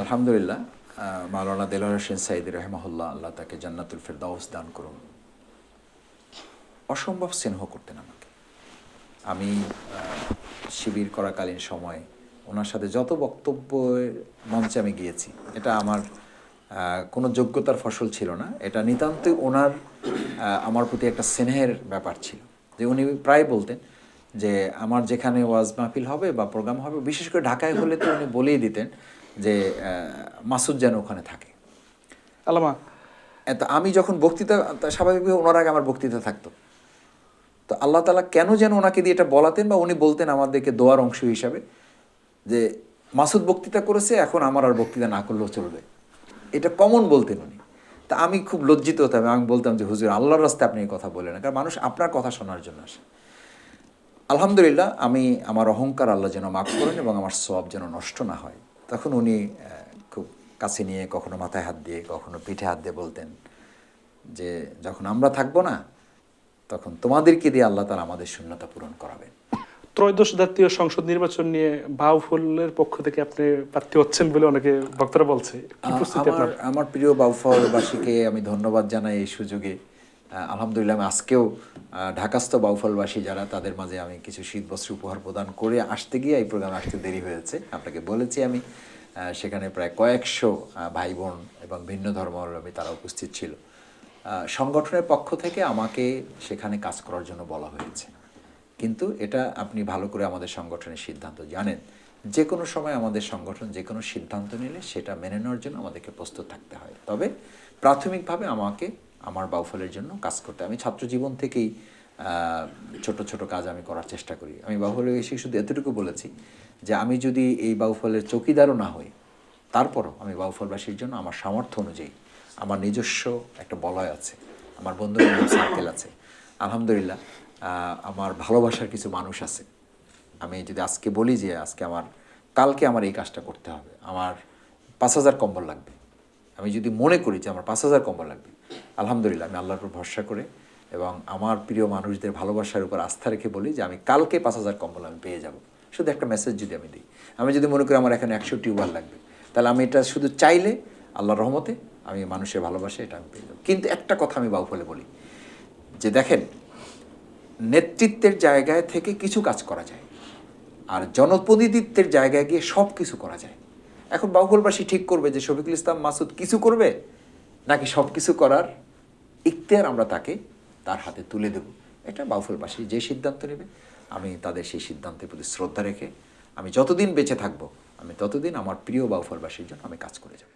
আলহামদুলিল্লাহ মাওলানা দেলোয়ার হোসেন সাইদ রহমাহুল্লাহ আল্লাহ তাকে জান্নাতুল ফেরদাউস দান করুন। অসম্ভব স্নেহ করতেন আমাকে। আমি শিবির করাকালীন সময় ওনার সাথে যত বক্তব্য মঞ্চে আমি গিয়েছি, এটা আমার কোনো যোগ্যতার ফসল ছিল না। এটা নিতান্তই ওনার আমার প্রতি একটা স্নেহের ব্যাপার ছিল। যে উনি প্রায় বলতেন যে, আমার যেখানে ওয়াজ মাহফিল হবে বা প্রোগ্রাম হবে, বিশেষ করে ঢাকায় হলে তো উনি বলেই দিতেন যে মাসুদ যেন ওখানে থাকে। আলামা এত আমি যখন বক্তৃতা তা স্বাভাবিকভাবে ওনার আগে আমার বক্তৃতা থাকতো। তো আল্লাহ তালা কেন যেন ওনাকে দিয়ে এটা বলাতেন বা উনি বলতেন আমাদেরকে দোয়ার অংশ হিসাবে যে মাসুদ বক্তৃতা করেছে এখন আমার আর বক্তৃতা না করলেও চলবে। এটা কমন বলতেন উনি। তা আমি খুব লজ্জিত হতাম আমি বলতাম যে হুজুর আল্লাহর রাস্তায় আপনি এই কথা বলেন কারণ মানুষ আপনার কথা শোনার জন্য আসে। আলহামদুলিল্লাহ আমি আমার অহংকার আল্লাহ যেন মাফ করেন এবং আমার সব যেন নষ্ট না হয়। তখন উনি খুব কাছে নিয়ে কখনো মাথায় হাত দিয়ে কখনো পিঠে হাত দিয়ে বলতেন যে যখন আমরা থাকব না তখন তোমাদেরকে দিয়ে আল্লাহ তালা আমাদের শূন্যতা পূরণ করাবেন। ত্রয়োদশ জাতীয় সংসদ নির্বাচন নিয়ে বাউফলের পক্ষ থেকে আপনি প্রার্থী হচ্ছেন বলে অনেকে বক্তারা বলছে। আমার প্রিয় বাউফলবাসীকে আমি ধন্যবাদ জানাই এই সুযোগে। আলহামদুলিল্লাহ আমি আজকেও ঢাকাস্থ বাউফলবাসী যারা, তাদের মাঝে আমি কিছু শীত বস্ত্র উপহার প্রদান করে আসতে গিয়ে এই প্রোগ্রামে আসতে দেরি হয়েছে। আপনাকে বলেছি আমি সেখানে প্রায় কয়েকশো ভাই বোন এবং ভিন্ন ধর্মাবলম্বী তারা উপস্থিত ছিল। সংগঠনের পক্ষ থেকে আমাকে সেখানে কাজ করার জন্য বলা হয়েছে। কিন্তু এটা আপনি ভালো করে আমাদের সংগঠনের সিদ্ধান্ত জানেন। যে কোনো সময় আমাদের সংগঠন যে কোনো সিদ্ধান্ত নিলে সেটা মেনে নেওয়ার জন্য আমাদেরকে প্রস্তুত থাকতে হয়। তবে প্রাথমিকভাবে আমাকে আমার বাউফলের জন্য কাজ করতে। আমি ছাত্র জীবন থেকেই ছোট ছোট কাজ আমি করার চেষ্টা করি। আমি বাউফলে এসে শুধু এতটুকু বলেছি যে আমি যদি এই বাউফলের চৌকিদারও না হই, তারপরও আমি বাউফলবাসীর জন্য আমার সামর্থ্য অনুযায়ী আমার নিজস্ব একটা বলয় আছে, আমার বন্ধু সার্কেল আছে। আলহামদুলিল্লাহ আমার ভালোবাসার কিছু মানুষ আছে। আমি যদি আজকে বলি যে আজকে আমার, কালকে আমার এই কাজটা করতে হবে, আমার পাঁচ হাজার কম্বল লাগবে। আমি যদি মনে করি যে আমার পাঁচ হাজার কম্বল লাগবে আলহামদুলিল্লাহ, আমি আল্লাহর উপর ভরসা করে এবং আমার প্রিয় মানুষদের ভালোবাসার উপর আস্থা রেখে বলি যে আমি কালকে পাঁচ হাজার কম্বল আমি পেয়ে যাব। শুধু একটা মেসেজ যদি আমি দিই। আমি যদি মনে করি আমার এখানে একশো টিউবওয়েল লাগবে, তাহলে আমি এটা শুধু চাইলে আল্লাহর রহমতে আমি মানুষের ভালোবাসে এটা আমি পেয়ে যাব। কিন্তু একটা কথা আমি বাউফলে বলি, যে দেখেন, নেতৃত্বের জায়গায় থেকে কিছু কাজ করা যায় আর জনপ্রতিনিধিত্বের জায়গায় গিয়ে সব কিছু করা যায়। এখন বাহুলবাসী ঠিক করবে যে শফিকুল ইসলাম মাসুদ কিছু করবে? নাকি সব কিছু করার ইখতিয়ার আমরা তাকে তার হাতে তুলে দেব। এটা বাউফলবাসী যে সিদ্ধান্ত নেবে, আমি তাদের সেই সিদ্ধান্তের প্রতি শ্রদ্ধা রেখে আমি যতদিন বেঁচে থাকব, আমি ততদিন আমার প্রিয় বাউফলবাসীর জন্য আমি কাজ করে যাব।